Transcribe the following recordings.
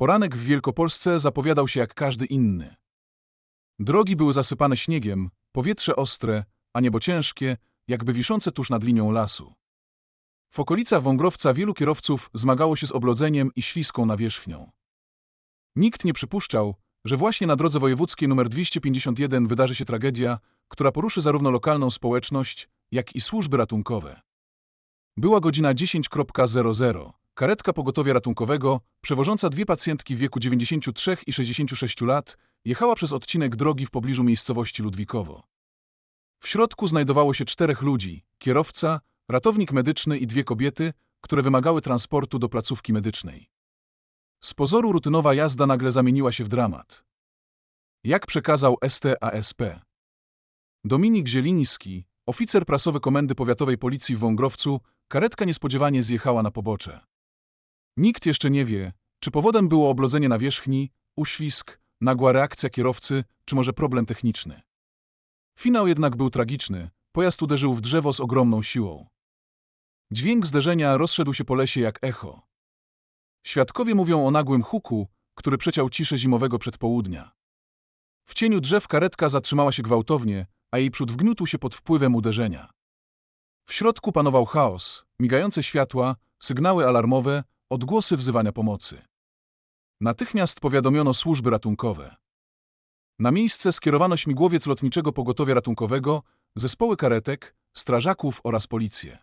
Poranek w Wielkopolsce zapowiadał się jak każdy inny. Drogi były zasypane śniegiem, powietrze ostre, a niebo ciężkie, jakby wiszące tuż nad linią lasu. W okolicach Wągrowca wielu kierowców zmagało się z oblodzeniem i śliską nawierzchnią. Nikt nie przypuszczał, że właśnie na drodze wojewódzkiej nr 251 wydarzy się tragedia, która poruszy zarówno lokalną społeczność, jak i służby ratunkowe. Była godzina 10.00. Karetka pogotowia ratunkowego, przewożąca dwie pacjentki w wieku 93 i 66 lat, jechała przez odcinek drogi w pobliżu miejscowości Ludwikowo. W środku znajdowało się czterech ludzi, kierowca, ratownik medyczny i dwie kobiety, które wymagały transportu do placówki medycznej. Z pozoru rutynowa jazda nagle zamieniła się w dramat. Jak przekazał STASP? Dominik Zieliński, oficer prasowy Komendy Powiatowej Policji w Wągrowcu, karetka niespodziewanie zjechała na pobocze. Nikt jeszcze nie wie, czy powodem było oblodzenie nawierzchni, uślizg, nagła reakcja kierowcy, czy może problem techniczny. Finał jednak był tragiczny, pojazd uderzył w drzewo z ogromną siłą. Dźwięk zderzenia rozszedł się po lesie jak echo. Świadkowie mówią o nagłym huku, który przeciął ciszę zimowego przedpołudnia. W cieniu drzew karetka zatrzymała się gwałtownie, a jej przód wgniótł się pod wpływem uderzenia. W środku panował chaos, migające światła, sygnały alarmowe, odgłosy wzywania pomocy. Natychmiast powiadomiono służby ratunkowe. Na miejsce skierowano śmigłowiec lotniczego pogotowia ratunkowego, zespoły karetek, strażaków oraz policję.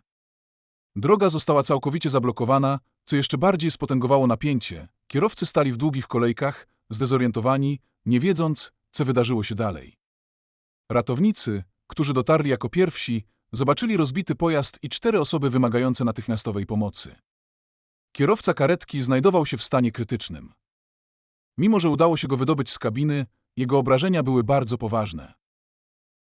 Droga została całkowicie zablokowana, co jeszcze bardziej spotęgowało napięcie. Kierowcy stali w długich kolejkach, zdezorientowani, nie wiedząc, co wydarzyło się dalej. Ratownicy, którzy dotarli jako pierwsi, zobaczyli rozbity pojazd i cztery osoby wymagające natychmiastowej pomocy. Kierowca karetki znajdował się w stanie krytycznym. Mimo, że udało się go wydobyć z kabiny, jego obrażenia były bardzo poważne.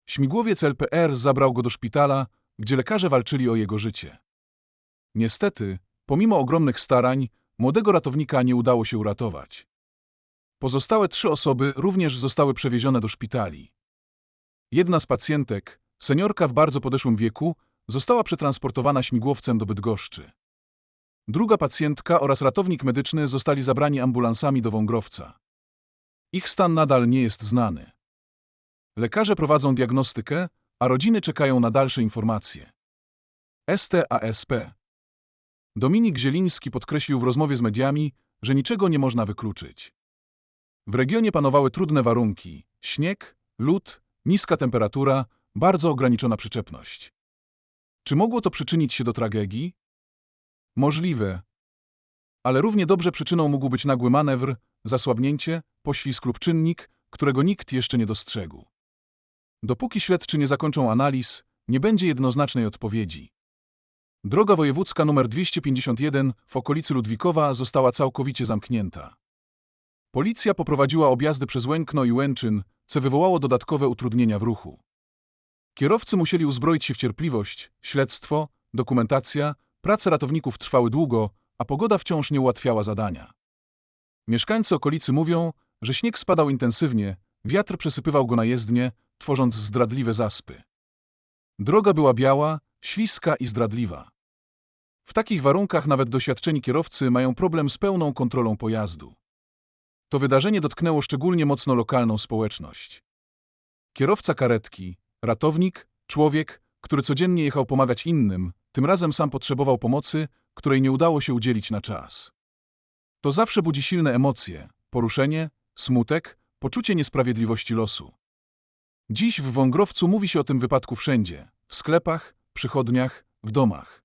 Śmigłowiec LPR zabrał go do szpitala, gdzie lekarze walczyli o jego życie. Niestety, pomimo ogromnych starań, młodego ratownika nie udało się uratować. Pozostałe trzy osoby również zostały przewiezione do szpitali. Jedna z pacjentek, seniorka w bardzo podeszłym wieku, została przetransportowana śmigłowcem do Bydgoszczy. Druga pacjentka oraz ratownik medyczny zostali zabrani ambulansami do Wągrowca. Ich stan nadal nie jest znany. Lekarze prowadzą diagnostykę, a rodziny czekają na dalsze informacje. STASP Dominik Zieliński podkreślił w rozmowie z mediami, że niczego nie można wykluczyć. W regionie panowały trudne warunki śnieg, lód, niska temperatura, bardzo ograniczona przyczepność. Czy mogło to przyczynić się do tragedii? Możliwe. Ale równie dobrze przyczyną mógł być nagły manewr, zasłabnięcie, poślizg lub czynnik, którego nikt jeszcze nie dostrzegł. Dopóki śledczy nie zakończą analiz, nie będzie jednoznacznej odpowiedzi. Droga wojewódzka nr 251 w okolicy Ludwikowa została całkowicie zamknięta. Policja poprowadziła objazdy przez Łękno i Łęczyn, co wywołało dodatkowe utrudnienia w ruchu. Kierowcy musieli uzbroić się w cierpliwość, śledztwo, dokumentacja, prace ratowników trwały długo, a pogoda wciąż nie ułatwiała zadania. Mieszkańcy okolicy mówią, że śnieg spadał intensywnie, wiatr przesypywał go na jezdnie, tworząc zdradliwe zaspy. Droga była biała, śliska i zdradliwa. W takich warunkach nawet doświadczeni kierowcy mają problem z pełną kontrolą pojazdu. To wydarzenie dotknęło szczególnie mocno lokalną społeczność. Kierowca karetki, ratownik, człowiek, który codziennie jechał pomagać innym, tym razem sam potrzebował pomocy, której nie udało się udzielić na czas. To zawsze budzi silne emocje, poruszenie, smutek, poczucie niesprawiedliwości losu. Dziś w Wągrowcu mówi się o tym wypadku wszędzie w sklepach, przychodniach, w domach.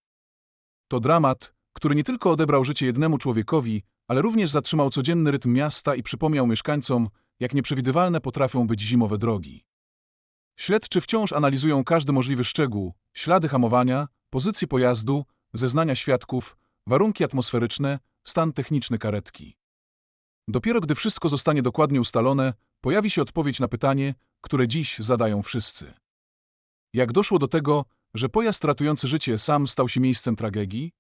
To dramat, który nie tylko odebrał życie jednemu człowiekowi, ale również zatrzymał codzienny rytm miasta i przypomniał mieszkańcom, jak nieprzewidywalne potrafią być zimowe drogi. Śledczy wciąż analizują każdy możliwy szczegół, ślady hamowania, pozycję pojazdu, zeznania świadków, warunki atmosferyczne, stan techniczny karetki. Dopiero gdy wszystko zostanie dokładnie ustalone, pojawi się odpowiedź na pytanie, które dziś zadają wszyscy. Jak doszło do tego, że pojazd ratujący życie sam stał się miejscem tragedii?